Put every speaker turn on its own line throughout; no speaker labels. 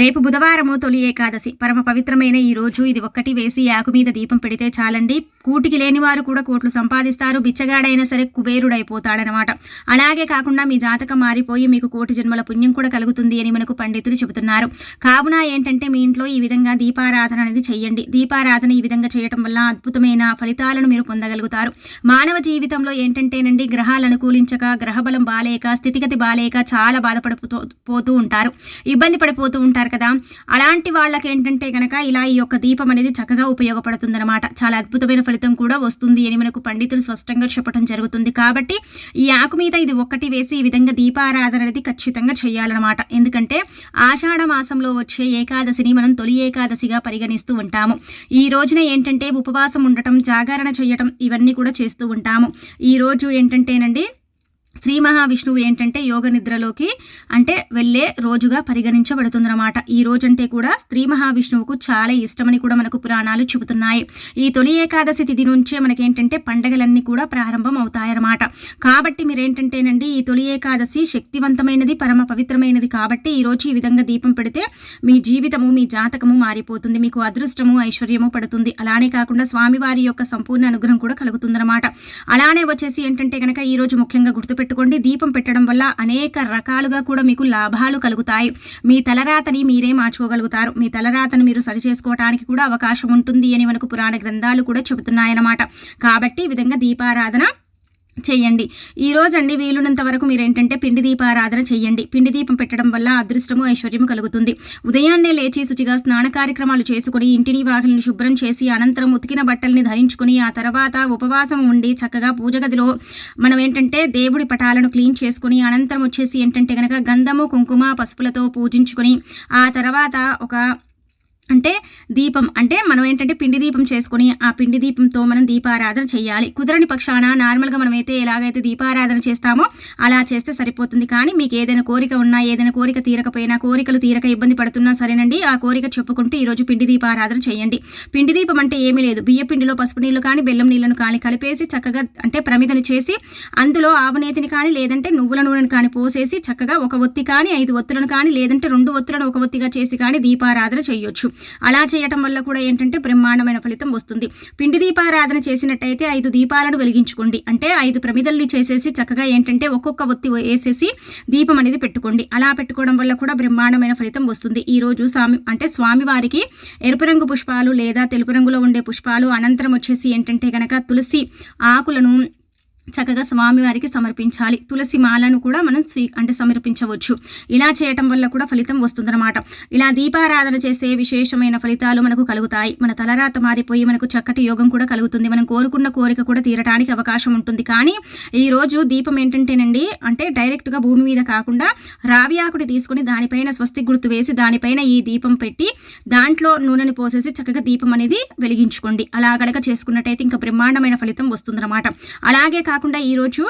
రేపు బుధవారము తొలి ఏకాదశి. పరమ పవిత్రమైన ఈ రోజు ఇది ఒక్కటి వేసి ఆకు మీద దీపం పెడితే చాలండి. కూటికి లేని వారు కూడా కోట్లు సంపాదిస్తారు. బిచ్చగాడైనా సరే కుబేరుడైపోతాడనమాట. అలాగే కాకుండా మీ జాతకం మారిపోయి మీకు కోటి జన్మల పుణ్యం కూడా కలుగుతుంది అని మనకు పండితులు చెబుతున్నారు. కావున ఏంటంటే మీ ఇంట్లో ఈ విధంగా దీపారాధన అనేది చెయ్యండి. దీపారాధన ఈ విధంగా చేయటం వల్ల అద్భుతమైన ఫలితాలను మీరు పొందగలుగుతారు. మానవ జీవితంలో ఏంటంటేనండి గ్రహాలు అనుకూలించక గ్రహబలం బాలేక స్థితిగతి బాలేక చాలా బాధపడిపోతూ పోతూ ఉంటారు. ఇబ్బంది పడిపోతూ ఉంటారు. కదా. అలాంటి వాళ్ళకి ఏంటంటే కనుక ఇలా ఈ యొక్క దీపం అనేది చక్కగా ఉపయోగపడుతుందన్నమాట. చాలా అద్భుతమైన ఫలితం కూడా వస్తుంది అని మనకు పండితులు స్పష్టంగా చెప్పడం జరుగుతుంది. కాబట్టి ఈ ఆకు మీద ఇది ఒక్కటి వేసి ఈ విధంగా దీపారాధన అనేది ఖచ్చితంగా చేయాలన్నమాట. ఎందుకంటే ఆషాఢ మాసంలో వచ్చే ఏకాదశిని మనం తొలి ఏకాదశిగా పరిగణిస్తూ ఉంటాము. ఈ రోజున ఏంటంటే ఉపవాసం ఉండటం జాగరణ చేయటం ఇవన్నీ కూడా చేస్తూ ఉంటాము. ఈ రోజు ఏంటంటేనండి శ్రీ మహావిష్ణువు ఏంటంటే యోగ నిద్రలోకి అంటే వెళ్ళే రోజుగా పరిగణించబడుతుందన్నమాట. ఈ రోజంటే కూడా స్త్రీ మహావిష్ణువుకు చాలా ఇష్టమని కూడా మనకు పురాణాలు చెబుతున్నాయి. ఈ తొలి ఏకాదశి తిథి నుంచే మనకేంటంటే పండగలన్నీ కూడా ప్రారంభం అవుతాయన్నమాట కాబట్టి మీరేంటంటేనండి ఈ తొలి ఏకాదశి శక్తివంతమైనది పరమ పవిత్రమైనది కాబట్టి ఈ రోజు ఈ విధంగా దీపం పెడితే మీ జీవితము మీ జాతకము మారిపోతుంది మీకు అదృష్టము ఐశ్వర్యము పడుతుంది. అలానే కాకుండా స్వామివారి యొక్క సంపూర్ణ అనుగ్రహం కూడా కలుగుతుందన్నమాట. అలానే వచ్చేసి ఏంటంటే కనుక ఈరోజు ముఖ్యంగా గుర్తుపెట్టు పెట్టుకోండి దీపం పెట్టడం వల్ల అనేక రకాలుగా కూడా మీకు లాభాలు కలుగుతాయి. మీ తలరాతని మీరే మార్చుకోగలుగుతారు. మీ తలరాతను మీరు సరిచేసుకోవడానికి కూడా అవకాశం ఉంటుంది అని మనకు పురాణ గ్రంథాలు కూడా చెబుతున్నాయన్నమాట. కాబట్టి ఈ విధంగా దీపారాధన చేయండి. ఈ రోజు అండి వీలున్నంత వరకు మీరు ఏంటంటే పిండి దీపారాధన చేయండి. పిండి దీపం పెట్టడం వల్ల అదృష్టము ఐశ్వర్యము కలుగుతుంది. ఉదయాన్నే లేచి శుచిగా స్నాన కార్యక్రమాలు చేసుకుని ఇంటిని వాకిలిని శుభ్రం చేసి అనంతరం ఉతికిన బట్టల్ని ధరించుకుని ఆ తర్వాత ఉపవాసం ఉండి చక్కగా పూజ గదిలో మనం ఏంటంటే దేవుడి పటాలను క్లీన్ చేసుకుని అనంతరం వచ్చేసి ఏంటంటే కనుక గంధము కుంకుమ పసుపులతో పూజించుకొని ఆ తర్వాత ఒక అంటే దీపం అంటే మనం ఏంటంటే పిండి దీపం చేసుకుని ఆ పిండి దీపంతో మనం దీపారాధన చేయాలి. కుదరని పక్షాన నార్మల్గా మనం అయితే ఎలాగైతే దీపారాధన చేస్తామో అలా చేస్తే సరిపోతుంది. కానీ మీకు ఏదైనా కోరిక ఉన్నా ఏదైనా కోరిక తీరకపోయినా కోరికలు తీరక ఇబ్బంది పడుతున్నా సరేనండి ఆ కోరిక చెప్పుకుంటూ ఈరోజు పిండి దీపారాధన చేయండి. పిండి దీపం అంటే ఏమీ లేదు. బియ్య పిండిలో పసుపు నీళ్ళు కానీ బెల్లం నీళ్ళను కానీ కలిపేసి చక్కగా అంటే ప్రమిదను చేసి అందులో ఆవునేతిని కానీ లేదంటే నువ్వుల నూనెను కానీ పోసేసి చక్కగా ఒక ఒత్తి కానీ ఐదు ఒత్తులను కానీ లేదంటే రెండు ఒత్తులను ఒక ఒత్తిగా చేసి కానీ దీపారాధన చేయొచ్చు. అలా చేయటం వల్ల కూడా ఏంటంటే బ్రహ్మాండమైన ఫలితం వస్తుంది. పిండి దీపారాధన చేసినట్టయితే ఐదు దీపాలను వెలిగించుకోండి. అంటే ఐదు ప్రమిదల్ని చేసేసి చక్కగా ఏంటంటే ఒక్కొక్క ఒత్తి వేసేసి దీపం అనేది పెట్టుకోండి. అలా పెట్టుకోవడం వల్ల కూడా బ్రహ్మాండమైన ఫలితం వస్తుంది. ఈరోజు స్వామి అంటే స్వామివారికి ఎరుపు రంగు పుష్పాలు లేదా తెలుపు రంగులో ఉండే పుష్పాలు అనంతరం వచ్చేసి ఏంటంటే కనుక తులసి ఆకులను చక్కగా స్వామివారికి సమర్పించాలి. తులసి మాలను కూడా మనం స్వీ అంటే సమర్పించవచ్చు. ఇలా చేయటం వల్ల కూడా ఫలితం వస్తుందన్నమాట. ఇలా దీపారాధన చేసే విశేషమైన ఫలితాలు మనకు కలుగుతాయి. మన తలరాత మారిపోయి మనకు చక్కటి యోగం కూడా కలుగుతుంది. మనం కోరుకున్న కోరిక కూడా తీరటానికి అవకాశం ఉంటుంది. కానీ ఈరోజు దీపం ఏంటంటేనండి అంటే డైరెక్ట్గా భూమి మీద కాకుండా రావి ఆకుడి తీసుకుని దానిపైన స్వస్తి గుర్తు వేసి దానిపైన ఈ దీపం పెట్టి దాంట్లో నూనెను పోసేసి చక్కగా దీపం అనేది వెలిగించుకోండి. అలా గడక చేసుకున్నట్టయితే ఇంకా బ్రహ్మాండమైన ఫలితం వస్తుందన్నమాట. అలాగే కాకుండా ఈరోజు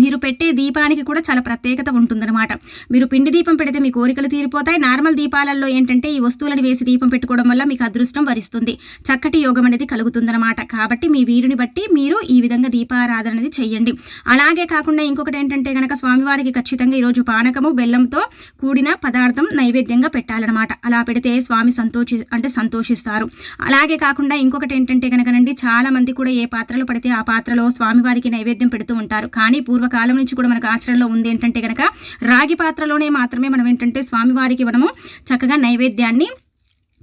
మీరు పెట్టే దీపానికి కూడా చాలా ప్రత్యేకత ఉంటుందన్నమాట. మీరు పిండి దీపం పెడితే మీ కోరికలు తీరిపోతాయి. నార్మల్ దీపాలలో ఏంటంటే ఈ వస్తువులను వేసి దీపం పెట్టుకోవడం వల్ల మీకు అదృష్టం వరిస్తుంది. చక్కటి యోగం అనేది కలుగుతుందన్నమాట. కాబట్టి మీ వీరుని బట్టి మీరు ఈ విధంగా దీపారాధన అనేది చేయండి అలాగే కాకుండా ఇంకొకటి ఏంటంటే కనుక స్వామివారికి ఖచ్చితంగా ఈరోజు పానకము బెల్లంతో కూడిన పదార్థం నైవేద్యంగా పెట్టాలన్నమాట. అలా పెడితే స్వామి సంతోషి అంటే సంతోషిస్తారు. అలాగే కాకుండా ఇంకొకటి ఏంటంటే కనుకనండి చాలా మంది కూడా ఏ పాత్రలో పడితే ఆ పాత్రలో స్వామివారికి నైవేద్యం పెడుతూ ఉంటారు. కానీ పూర్వకాలం నుంచి కూడా మనకు ఆచరణలో ఉంది ఏంటంటే కనుక రాగి పాత్రలోనే మాత్రమే మనం ఏంటంటే స్వామివారికి మనము చక్కగా నైవేద్యాన్ని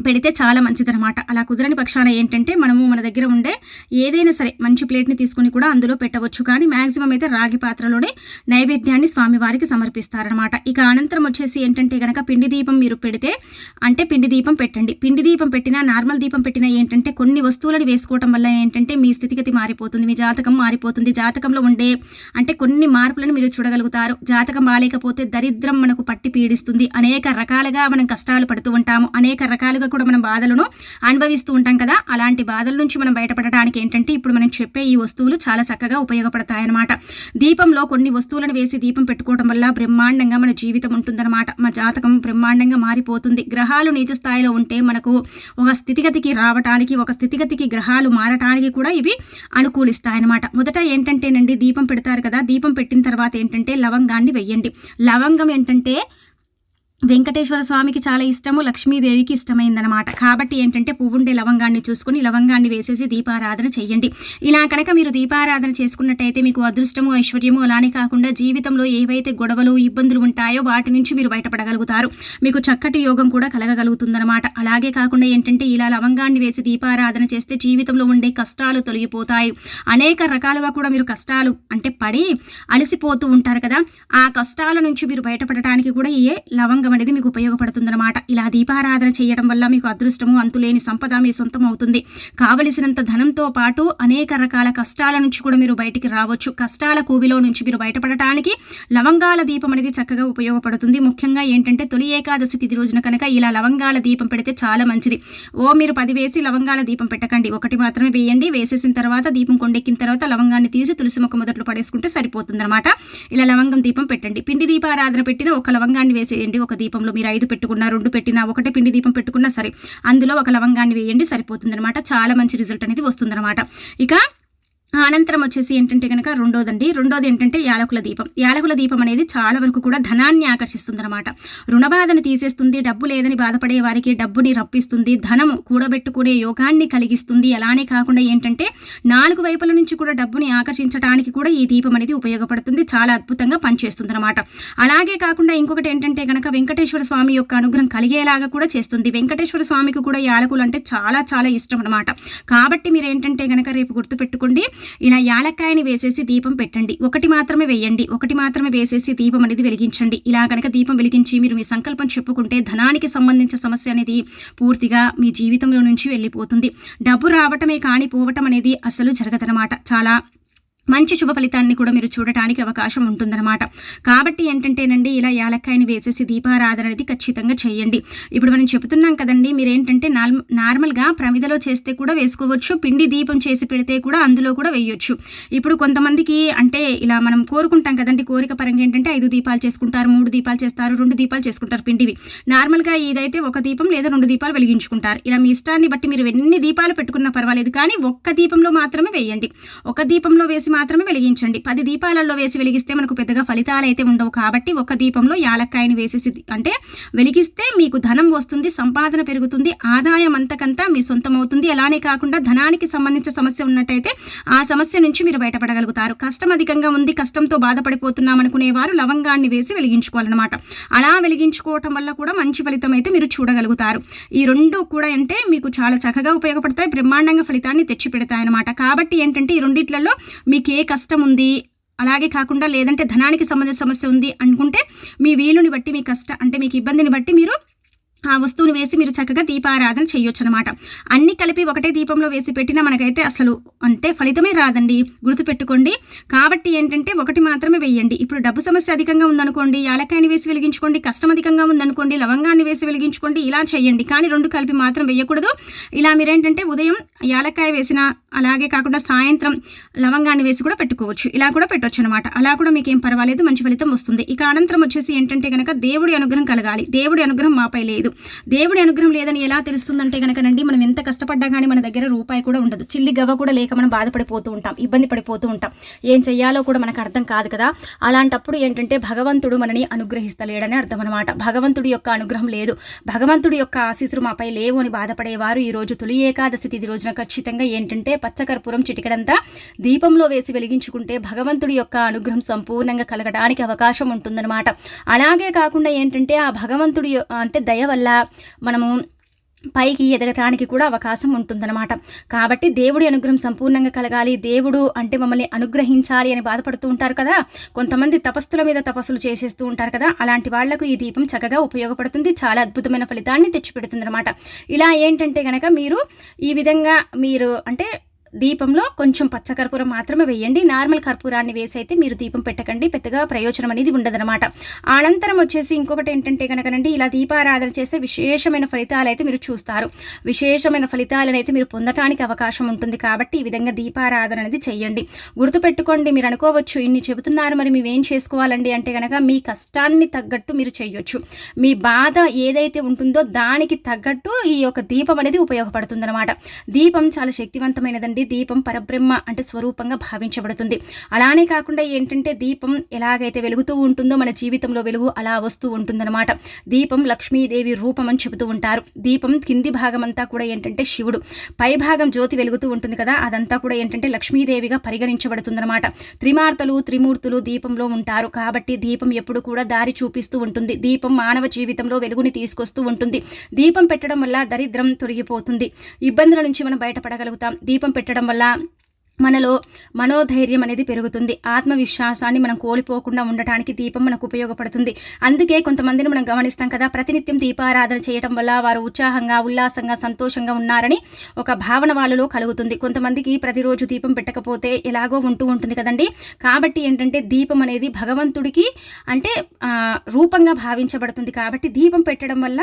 పెడితే చాలా మంచిదనమాట అలా కుదరని పక్షాన ఏంటంటే మనము మన దగ్గర ఉండే ఏదైనా సరే మంచి ప్లేట్ని తీసుకుని కూడా అందులో పెట్టవచ్చు. కానీ మ్యాక్సిమం అయితే రాగి పాత్రలోనే నైవేద్యాన్ని స్వామివారికి సమర్పిస్తారనమాట ఇక అనంతరం వచ్చేసి ఏంటంటే కనుక పిండి దీపం మీరు పెడితే అంటే పిండి దీపం పెట్టండి. పిండి దీపం పెట్టినా నార్మల్ దీపం పెట్టినా ఏంటంటే కొన్ని వస్తువులను వేసుకోవటం వల్ల ఏంటంటే మీ స్థితిగతి మారిపోతుంది మీ జాతకం మారిపోతుంది. జాతకంలో ఉండే అంటే కొన్ని మార్పులను మీరు చూడగలుగుతారు. జాతకం బాగాలేకపోతే దరిద్రం మనకు పట్టి పీడిస్తుంది. అనేక రకాలుగా మనం కష్టాలు పడుతూ ఉంటాము. అనేక రకాలుగా కూడా మనం బాధలను అనుభవిస్తూ ఉంటాం కదా. అలాంటి బాధల నుంచి మనం బయటపడడానికి ఏంటంటే ఇప్పుడు మనం చెప్పే ఈ వస్తువులు చాలా చక్కగా ఉపయోగపడతాయన్నమాట. దీపంలో కొన్ని వస్తువులను వేసి దీపం పెట్టుకోవడం వల్ల బ్రహ్మాండంగా మన జీవితం ఉంటుందన్నమాట. మా జాతకం బ్రహ్మాండంగా మారిపోతుంది. గ్రహాలు నిజ స్థాయిలో ఉంటే మనకు ఒక స్థితిగతికి రావటానికి ఒక స్థితిగతికి గ్రహాలు మారటానికి కూడా ఇవి అనుకూలిస్తాయన్నమాట. మొదట ఏంటంటేనండి దీపం పెడతారు కదా. దీపం పెట్టిన తర్వాత ఏంటంటే లవంగాన్ని వెయ్యండి. లవంగం ఏంటంటే వెంకటేశ్వర స్వామికి చాలా ఇష్టము లక్ష్మీదేవికి ఇష్టమైందనమాట కాబట్టి ఏంటంటే పువ్వుండే లవంగాన్ని చూసుకొని లవంగాన్ని వేసేసి దీపారాధన చేయండి ఇలా కనుక మీరు దీపారాధన చేసుకున్నట్టయితే మీకు అదృష్టము ఐశ్వర్యము అలానే కాకుండా జీవితంలో ఏవైతే గొడవలు ఇబ్బందులు ఉంటాయో వాటి నుంచి మీరు బయటపడగలుగుతారు. మీకు చక్కటి యోగం కూడా కలగగలుగుతుందనమాట అలాగే కాకుండా ఏంటంటే ఇలా లవంగాన్ని వేసి దీపారాధన చేస్తే జీవితంలో ఉండే కష్టాలు తొలగిపోతాయి. అనేక రకాలుగా కూడా మీరు కష్టాలు అంటే పడి అలసిపోతూ ఉంటారు కదా. ఆ కష్టాల నుంచి మీరు బయటపడటానికి కూడా ఏ లవంగం అనేది మీకు ఉపయోగపడుతుందన్నమాట. ఇలా దీపారాధన చేయడం వల్ల మీకు అదృష్టము అంతులేని సంపద మీ సొంతం అవుతుంది కావలసినంత ధనంతో పాటు అనేక రకాల కష్టాల నుంచి కూడా మీరు బయటికి రావచ్చు. కష్టాల కూవిలో నుంచి మీరు బయటపడటానికి లవంగాల దీపం అనేది చక్కగా ఉపయోగపడుతుంది. ముఖ్యంగా ఏంటంటే తొలి ఏకాదశి తిథి రోజున కనుక ఇలా లవంగాల దీపం పెడితే చాలా మంచిది. ఓ మీరు పది వేసి లవంగాల దీపం పెట్టకండి. ఒకటి మాత్రమే వేయండి. వేసేసిన తర్వాత దీపం కొండెక్కిన తర్వాత లవంగాన్ని తీసి తులసి మొక్క మొదట్లో పడేసుకుంటే సరిపోతుంది అనమాట ఇలా లవంగం దీపం పెట్టండి. పిండి దీపారాధన పెట్టిన ఒక లవంగాన్ని వేసేయండి ఒక దీపంలో మీరు ఐదు పెట్టుకున్నా రెండు పెట్టినా ఒకటే పిండి దీపం పెట్టుకున్నా సరే అందులో ఒక లవంగాన్ని వేయండి సరిపోతుందన్నమాట. చాలా మంచి రిజల్ట్ అనేది వస్తుందన్నమాట. ఇక అనంతరం వచ్చేసి ఏంటంటే కనుక రెండోదండి. రెండోది ఏంటంటే యాలకుల దీపం. యాలకుల దీపం అనేది చాలా వరకు కూడా ధనాన్ని ఆకర్షిస్తుంది అనమాట రుణబాధను తీసేస్తుంది డబ్బు లేదని బాధపడే వారికి డబ్బుని రప్పిస్తుంది ధనం కూడబెట్టుకునే యోగాన్ని కలిగిస్తుంది. అలానే కాకుండా ఏంటంటే నాలుగు వైపుల నుంచి కూడా డబ్బుని ఆకర్షించడానికి కూడా ఈ దీపం అనేది ఉపయోగపడుతుంది చాలా అద్భుతంగా పనిచేస్తుంది అనమాట అలాగే కాకుండా ఇంకొకటి ఏంటంటే కనుక వెంకటేశ్వర స్వామి యొక్క అనుగ్రహం కలిగేలాగా కూడా చేస్తుంది. వెంకటేశ్వర స్వామికి కూడా యాలకులు అంటే చాలా చాలా ఇష్టం అనమాట కాబట్టి మీరు ఏంటంటే కనుక రేపు గుర్తుపెట్టుకోండి ఇలా యాలక్కాయని వేసేసి దీపం పెట్టండి. ఒకటి మాత్రమే వేయండి. ఒకటి మాత్రమే వేసేసి దీపం అనేది వెలిగించండి. ఇలా కనుక దీపం వెలిగించి మీరు మీ సంకల్పం చెప్పుకుంటే ధనానికి సంబంధించిన సమస్య అనేది పూర్తిగా మీ జీవితంలో నుంచి వెళ్ళిపోతుంది. డబ్బు రావటమే కానీ పోవటం అనేది అసలు జరగదనమాట చాలా మంచి శుభ ఫలితాన్ని కూడా మీరు చూడటానికి అవకాశం ఉంటుందన్నమాట. కాబట్టి ఏంటంటేనండి ఇలా యాలక్కాయని వేసేసి దీపారాధన అనేది ఖచ్చితంగా చేయండి. ఇప్పుడు మనం చెబుతున్నాం కదండి మీరేంటంటే నార్మల్గా ప్రమిదలో చేస్తే కూడా వేసుకోవచ్చు పిండి దీపం చేసి పెడితే కూడా అందులో కూడా వేయొచ్చు. ఇప్పుడు కొంతమందికి అంటే ఇలా మనం కోరుకుంటాం కదండి కోరిక పరంగా ఏంటంటే ఐదు దీపాలు చేసుకుంటారు మూడు దీపాలు చేస్తారు రెండు దీపాలు చేసుకుంటారు పిండివి. నార్మల్గా ఇదైతే ఒక దీపం లేదా రెండు దీపాలు వెలిగించుకుంటారు. ఇలా మీ ఇష్టాన్ని బట్టి మీరు ఎన్ని దీపాలు పెట్టుకున్నా పర్వాలేదు కానీ ఒక్క దీపంలో మాత్రమే వేయండి. ఒక దీపంలో వేసి మాత్రమే వెలిగించండి. పది దీపాలలో వేసి వెలిగిస్తే మనకు పెద్దగా ఫలితాలు అయితే ఉండవు కాబట్టి ఒక దీపంలో యాలక్కాయని వేసేసి అంటే వెలిగిస్తే మీకు ధనం వస్తుంది సంపాదన పెరుగుతుంది ఆదాయం అంతకంతా మీ సొంతం అవుతుంది అలానే కాకుండా ధనానికి సంబంధించిన సమస్య ఉన్నట్టయితే ఆ సమస్య నుంచి మీరు బయటపడగలుగుతారు. కష్టం అధికంగా ఉంది కష్టంతో బాధపడిపోతున్నాం అనుకునేవారు లవంగాన్ని వేసి వెలిగించుకోవాలన్నమాట. అలా వెలిగించుకోవటం వల్ల కూడా మంచి ఫలితం అయితే మీరు చూడగలుగుతారు. ఈ రెండు కూడా అంటే మీకు చాలా చక్కగా ఉపయోగపడతాయి బ్రహ్మాండంగా ఫలితాన్ని తెచ్చిపెడతాయి అనమాట కాబట్టి ఏంటంటే ఈ రెండిట్లలో మీకు మీకు ఏ కష్టం ఉంది అలాగే కాకుండా లేదంటే ధనానికి సంబంధించిన సమస్య ఉంది అనుకుంటే మీ వీలుని బట్టి మీ కష్ట అంటే మీకు ఇబ్బందిని బట్టి మీరు ఆ వస్తువుని వేసి మీరు చక్కగా దీపారాధన చేయొచ్చు అనమాట అన్ని కలిపి ఒకటే దీపంలో వేసి పెట్టినా మనకైతే అసలు అంటే ఫలితమే రాదండి. గుర్తుపెట్టుకోండి. కాబట్టి ఏంటంటే ఒకటి మాత్రమే వేయండి. ఇప్పుడు డబ్బు సమస్య అధికంగా ఉందనుకోండి యాలకాయని వేసి వెలిగించుకోండి కష్టం అధికంగా ఉందనుకోండి లవంగాన్ని వేసి వెలిగించుకోండి ఇలా చేయండి. కానీ రెండు కలిపి మాత్రం వేయకూడదు. ఇలా మీరేంటంటే ఉదయం యాలకాయ వేసిన అలాగే కాకుండా సాయంత్రం లవంగాన్ని వేసి కూడా పెట్టుకోవచ్చు. ఇలా కూడా పెట్టవచ్చు అనమాట అలా కూడా మీకు ఏం పర్వాలేదు మంచి ఫలితం వస్తుంది. ఇక అనంతరం వచ్చేసి ఏంటంటే కనుక దేవుడి అనుగ్రహం కలగాలి. దేవుడి అనుగ్రహం మాపై లేదు. లేదు. దేవుడి అనుగ్రహం లేదని ఎలా తెలుస్తుందంటే కనుకనండి మనం ఎంత కష్టపడ్డా కానీ మన దగ్గర రూపాయి కూడా ఉండదు. చిల్లి గవ్వ కూడా లేక మనం బాధపడిపోతూ ఉంటాం ఇబ్బంది పడిపోతూ ఉంటాం. ఏం చెయ్యాలో కూడా మనకు అర్థం కాదు కదా. అలాంటప్పుడు ఏంటంటే భగవంతుడు మనని అనుగ్రహిస్తలేడని అర్థం అనమాట భగవంతుడి యొక్క అనుగ్రహం లేదు. భగవంతుడి యొక్క ఆశీస్సులు మాపై లేవు అని బాధపడేవారు ఈ రోజు తొలి ఏకాదశి తిది రోజున. ఖచ్చితంగా ఏంటంటే పచ్చకర్పూరం చిటికడంతా దీపంలో వేసి వెలిగించుకుంటే భగవంతుడి యొక్క అనుగ్రహం సంపూర్ణంగా కలగడానికి అవకాశం ఉంటుందన్నమాట. అలాగే కాకుండా ఏంటంటే ఆ భగవంతుడి అంటే దయ వల్ల మనము పైకి ఎదగటానికి కూడా అవకాశం ఉంటుందన్నమాట. కాబట్టి దేవుడి అనుగ్రహం సంపూర్ణంగా కలగాలి. దేవుడు అంటే మమ్మల్ని అనుగ్రహించాలి అని బాధపడుతూ ఉంటారు కదా. కొంతమంది తపస్సుల మీద తపస్సులు చేసేస్తూ ఉంటారు కదా. అలాంటి వాళ్ళకు ఈ దీపం చక్కగా ఉపయోగపడుతుంది. చాలా అద్భుతమైన ఫలితాన్ని తెచ్చిపెడుతుంది అనమాట ఇలా ఏంటంటే కనుక మీరు ఈ విధంగా మీరు అంటే దీపంలో కొంచెం పచ్చకర్పూరం మాత్రమే వేయండి. నార్మల్ కర్పూరాన్ని వేసి అయితే మీరు దీపం పెట్టకండి. పెద్దగా ప్రయోజనం అనేది ఉండదనమాట అనంతరం వచ్చేసి ఇంకొకటి ఏంటంటే కనుకనండి ఇలా దీపారాధన చేస్తే విశేషమైన ఫలితాలు అయితే మీరు చూస్తారు. విశేషమైన ఫలితాలను అయితే మీరు పొందటానికి అవకాశం ఉంటుంది కాబట్టి ఈ విధంగా దీపారాధన అనేది చెయ్యండి గుర్తుపెట్టుకోండి మీరు అనుకోవచ్చు ఇన్ని చెబుతున్నారు మరి మేమేం చేసుకోవాలండి అంటే కనుక మీ కష్టాన్ని తగ్గట్టు మీరు చేయొచ్చు. మీ బాధ ఏదైతే ఉంటుందో దానికి తగ్గట్టు ఈ యొక్క దీపం అనేది ఉపయోగపడుతుంది దీపం చాలా శక్తివంతమైనదండి. ఏంటంటేనండి దీపం పరబ్రహ్మ అంటే స్వరూపంగా భావించబడుతుంది. అలానే కాకుండా ఏంటంటే దీపం ఎలాగైతే వెలుగుతూ ఉంటుందో మన జీవితంలో వెలుగు అలా వస్తూ ఉంటుందన్నమాట. దీపం లక్ష్మీదేవి రూపం అని చెబుతూ ఉంటారు. దీపం కింది భాగం అంతా కూడా ఏంటంటే శివుడు. పై భాగం జ్యోతి వెలుగుతూ ఉంటుంది కదా అదంతా కూడా ఏంటంటే లక్ష్మీదేవిగా పరిగణించబడుతుందన్నమాట. త్రిమార్తలు త్రిమూర్తులు దీపంలో ఉంటారు. కాబట్టి దీపం ఎప్పుడు కూడా దారి చూపిస్తూ ఉంటుంది. దీపం మానవ జీవితంలో వెలుగుని తీసుకొస్తూ ఉంటుంది. దీపం పెట్టడం వల్ల దరిద్రం తొలగిపోతుంది. ఇబ్బందుల నుంచి మనం బయటపడగలుగుతాం. దీపం పెట్టడం వల్ల మనలో మనోధైర్యం అనేది పెరుగుతుంది. ఆత్మవిశ్వాసాన్ని మనం కోల్పోకుండా ఉండటానికి దీపం మనకు ఉపయోగపడుతుంది. అందుకే కొంతమందిని మనం గమనిస్తాం కదా ప్రతినిత్యం దీపారాధన చేయటం వల్ల వారు ఉత్సాహంగా ఉల్లాసంగా సంతోషంగా ఉన్నారని ఒక భావన వాళ్ళలో కలుగుతుంది. కొంతమందికి ప్రతిరోజు దీపం పెట్టకపోతే ఎలాగో ఉంటూ ఉంటుంది కదండి. కాబట్టి ఏంటంటే దీపం అనేది భగవంతుడికి అంటే రూపంగా భావించబడుతుంది. కాబట్టి దీపం పెట్టడం వల్ల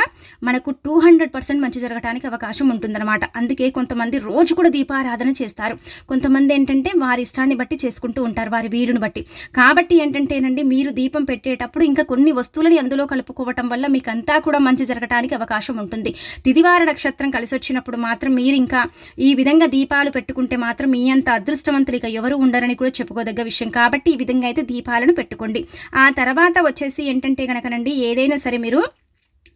మనకు టూ హండ్రెడ్ పర్సెంట్ మంచి జరగడానికి అవకాశం ఉంటుందన్నమాట. అందుకే కొంతమంది రోజు కూడా దీపారాధన చేస్తారు. కొంతమంది కొంతమంది ఏంటంటే వారి ఇష్టాన్ని బట్టి చేసుకుంటూ ఉంటారు వారి వీలుని బట్టి. కాబట్టి ఏంటంటేనండి మీరు దీపం పెట్టేటప్పుడు ఇంకా కొన్ని వస్తువులని అందులో కలుపుకోవటం వల్ల మీకు అంతా కూడా మంచి జరగటానికి అవకాశం ఉంటుంది. తిదివార నక్షత్రం కలిసి వచ్చినప్పుడు మాత్రం మీరు ఇంకా ఈ విధంగా దీపాలు పెట్టుకుంటే మాత్రం మీ అంత అదృష్టవంతులు ఇక ఎవరు ఉండరని కూడా చెప్పుకోదగ్గ విషయం. కాబట్టి ఈ విధంగా అయితే దీపాలను పెట్టుకోండి. ఆ తర్వాత వచ్చేసి ఏంటంటే కనుకనండి ఏదైనా సరే మీరు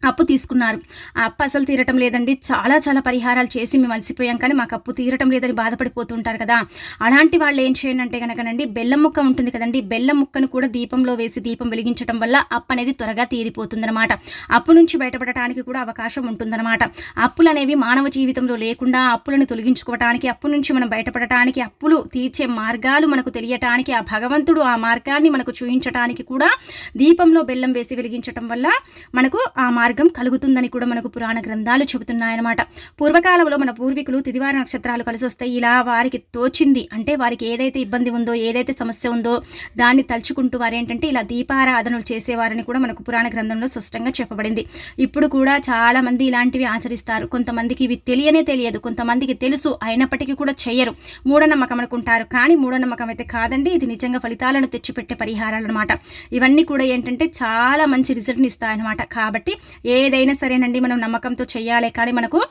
అప్పు తీసుకున్నారు. ఆ అప్పు అసలు తీరటం లేదండి. చాలా చాలా పరిహారాలు చేసి మేము అలసిపోయాం. కానీ మాకు అప్పు తీరటం లేదని బాధపడిపోతుంటారు కదా. అలాంటి వాళ్ళు ఏం చేయండి అంటే కనుకనండి బెల్లం ముక్క ఉంటుంది కదండి. బెల్లం ముక్కను కూడా దీపంలో వేసి దీపం వెలిగించడం వల్ల అప్పు అనేది త్వరగా తీరిపోతుందన్నమాట. అప్పు నుంచి బయటపడటానికి కూడా అవకాశం ఉంటుందన్నమాట. అప్పులు అనేవి మానవ జీవితంలో లేకుండా అప్పులను తొలగించుకోవటానికి అప్పు నుంచి మనం బయటపడటానికి అప్పులు తీర్చే మార్గాలు మనకు తెలియటానికి ఆ భగవంతుడు ఆ మార్గాన్ని మనకు చూపించటానికి కూడా దీపంలో బెల్లం వేసి వెలిగించటం వల్ల మనకు ఆ మార్గం కలుగుతుందని కూడా మనకు పురాణ గ్రంథాలు చెబుతున్నాయన్నమాట. పూర్వకాలంలో మన పూర్వీకులు తిదివార నక్షత్రాలు కలిసి వస్తాయి ఇలా వారికి తోచింది. అంటే వారికి ఏదైతే ఇబ్బంది ఉందో ఏదైతే సమస్య ఉందో దాన్ని తలుచుకుంటూ వారు ఏంటంటే ఇలా దీపారాధనలు చేసేవారని కూడా మనకు పురాణ గ్రంథంలో స్పష్టంగా చెప్పబడింది. ఇప్పుడు కూడా చాలామంది ఇలాంటివి ఆచరిస్తారు. కొంతమందికి ఇవి తెలియనే తెలియదు. కొంతమందికి తెలుసు. అయినప్పటికీ కూడా చేయరు మూఢనమ్మకం అనుకుంటారు. కానీ మూఢనమ్మకం అయితే కాదండి. ఇది నిజంగా ఫలితాలను తెచ్చిపెట్టే పరిహారాలు అనమాట ఇవన్నీ కూడా ఏంటంటే చాలా మంచి రిజల్ట్ని ఇస్తాయన్నమాట. కాబట్టి ఏదైనా సరేనండి మనం నమ్మకంతో చేయాలి కానీ మనకు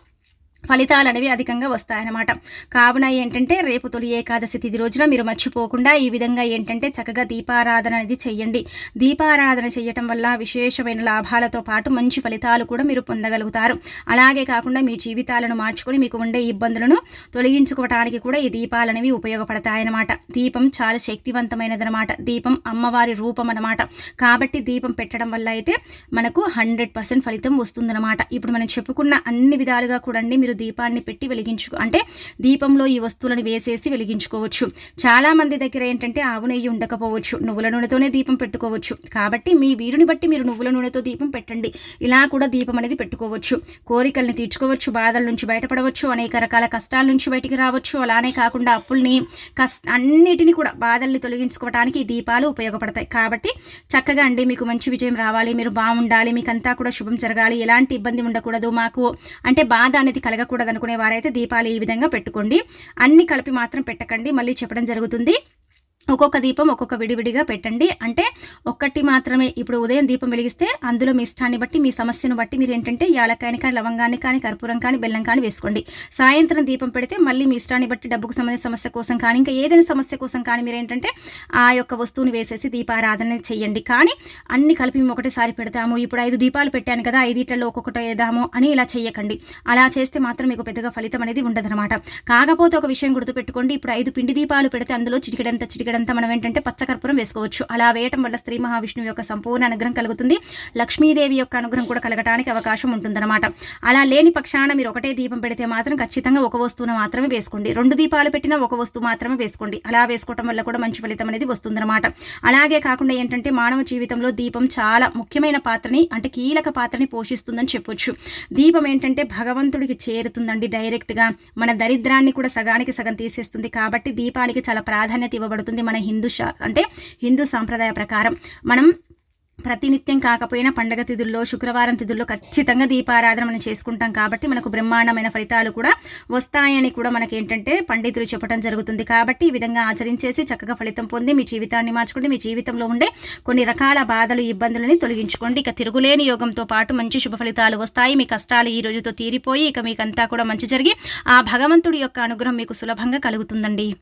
ఫలితాలు అనేవి అధికంగా వస్తాయన్నమాట. కావున ఏంటంటే రేపు తొలి ఏకాదశి తిథి రోజున మీరు మర్చిపోకుండా ఈ విధంగా ఏంటంటే చక్కగా దీపారాధన అనేది చెయ్యండి. దీపారాధన చేయటం వల్ల విశేషమైన లాభాలతో పాటు మంచి ఫలితాలు కూడా మీరు పొందగలుగుతారు. అలాగే కాకుండా మీ జీవితాలను మార్చుకొని మీకు ఉండే ఇబ్బందులను తొలగించుకోవటానికి కూడా ఈ దీపాలు అనేవి ఉపయోగపడతాయన్నమాట. దీపం చాలా శక్తివంతమైనదనమాట దీపం అమ్మవారి రూపం అనమాట కాబట్టి దీపం పెట్టడం వల్ల అయితే మనకు హండ్రెడ్ పర్సెంట్ ఫలితం వస్తుందన్నమాట. ఇప్పుడు మనం చెప్పుకున్న అన్ని విధాలుగా కూడా మీరు మీరు దీపాన్ని పెట్టి వెలిగించు అంటే దీపంలో ఈ వస్తువులను వేసేసి వెలిగించుకోవచ్చు. చాలామంది దగ్గర ఏంటంటే ఆవు నెయ్యి ఉండకపోవచ్చు నువ్వుల నూనెతోనే దీపం పెట్టుకోవచ్చు. కాబట్టి మీ వీరుని బట్టి మీరు నువ్వుల నూనెతో దీపం పెట్టండి. ఇలా కూడా దీపం అనేది పెట్టుకోవచ్చు. కోరికల్ని తీర్చుకోవచ్చు బాధల నుంచి బయటపడవచ్చు అనేక రకాల కష్టాల నుంచి బయటికి రావచ్చు. అలానే కాకుండా అప్పుల్ని కష్ట అన్నిటిని కూడా బాధల్ని తొలగించుకోవడానికి ఈ దీపాలు ఉపయోగపడతాయి. కాబట్టి చక్కగా అండి మీకు మంచి విజయం రావాలి మీరు బాగుండాలి మీకంతా కూడా శుభం జరగాలి. ఎలాంటి ఇబ్బంది ఉండకూడదు. మాకు అంటే బాధ అనేది కలగ పెరగకూడదు అనుకునే వారైతే దీపాలు ఈ విధంగా పెట్టుకోండి. అన్ని కలిపి మాత్రం పెట్టకండి. మళ్ళీ చెప్పడం జరుగుతుంది. ఒక్కొక్క దీపం ఒక్కొక్క విడివిడిగా పెట్టండి. అంటే ఒక్కటి మాత్రమే ఇప్పుడు ఉదయం దీపం వెలిగిస్తే అందులో మీ ఇష్టాన్ని బట్టి మీ సమస్యను బట్టి మీరు ఏంటంటే యాలక్కాయని కానీ లవంగాన్ని కానీ కర్పూరం కానీ బెల్లం కానీ వేసుకోండి. సాయంత్రం దీపం పెడితే మళ్ళీ మీ ఇష్టాన్ని బట్టి డబ్బుకు సంబంధించిన సమస్య కోసం కానీ ఇంకా ఏదైనా సమస్య కోసం కానీ మీరు ఏంటంటే ఆ యొక్క వస్తువుని వేసేసి దీపారాధన చేయండి. కానీ అన్ని కలిపి మేము ఒకటేసారి పెడతాము. ఇప్పుడు ఐదు దీపాలు పెట్టాను కదా ఐదిట్లలో ఒక్కొక్కటి వేద్దాము అని ఇలా చేయకండి. అలా చేస్తే మాత్రం మీకు పెద్దగా ఫలితం అనేది ఉండదన్నమాట. కాకపోతే ఒక విషయం గుర్తుపెట్టుకోండి. ఇప్పుడు ఐదు పిండి దీపాలు పెడితే అందులో చిటికడంత చిటిక ఇక్కడంతా మనం ఏంటంటే పచ్చకర్పూరం వేసుకోవచ్చు. అలా వేయటం వల్ల స్త్రీ మహావిష్ణువు యొక్క సంపూర్ణ అనుగ్రహం కలుగుతుంది. లక్ష్మీదేవి యొక్క అనుగ్రహం కూడా కలగటానికి అవకాశం ఉంటుందన్నమాట. అలా లేని పక్షాన మీరు ఒకటే దీపం పెడితే మాత్రం ఖచ్చితంగా ఒక వస్తువును మాత్రమే వేసుకోండి. రెండు దీపాలు పెట్టినా ఒక వస్తువు మాత్రమే వేసుకోండి. అలా వేసుకోవటం వల్ల కూడా మంచి ఫలితం అనేది వస్తుందన్నమాట. అలాగే కాకుండా ఏంటంటే మానవ జీవితంలో దీపం చాలా ముఖ్యమైన పాత్రని అంటే కీలక పాత్రని పోషిస్తుందని చెప్పొచ్చు. దీపం ఏంటంటే భగవంతుడికి చేరుతుందండి డైరెక్ట్గా. మన దరిద్రాన్ని కూడా సగానికి సగం తీసేస్తుంది. కాబట్టి దీపానికి చాలా ప్రాధాన్యత ఇవ్వబడుతుంది. మన హిందూ అంటే హిందూ సాంప్రదాయ ప్రకారం. మనం ప్రతినిత్యం కాకపోయినా పండగ తిథుల్లో శుక్రవారం తిథుల్లో ఖచ్చితంగా దీపారాధన మనం చేసుకుంటాం కాబట్టి మనకు బ్రహ్మాండమైన ఫలితాలు కూడా వస్తాయని కూడా మనకి ఏంటంటే పండితులు చెప్పడం జరుగుతుంది. కాబట్టి ఈ విధంగా ఆచరించేసి చక్కగా ఫలితం పొంది మీ జీవితాన్ని మార్చుకోండి మీ జీవితంలో ఉండే కొన్ని రకాల బాధలు ఇబ్బందులని తొలగించుకోండి. ఇక తిరుగులేని యోగంతో పాటు మంచి శుభ ఫలితాలు వస్తాయి. మీ కష్టాలు ఈ రోజుతో తీరిపోయి ఇక మీకంతా కూడా మంచి జరిగి ఆ భగవంతుడి యొక్క అనుగ్రహం మీకు సులభంగా కలుగుతుందండి.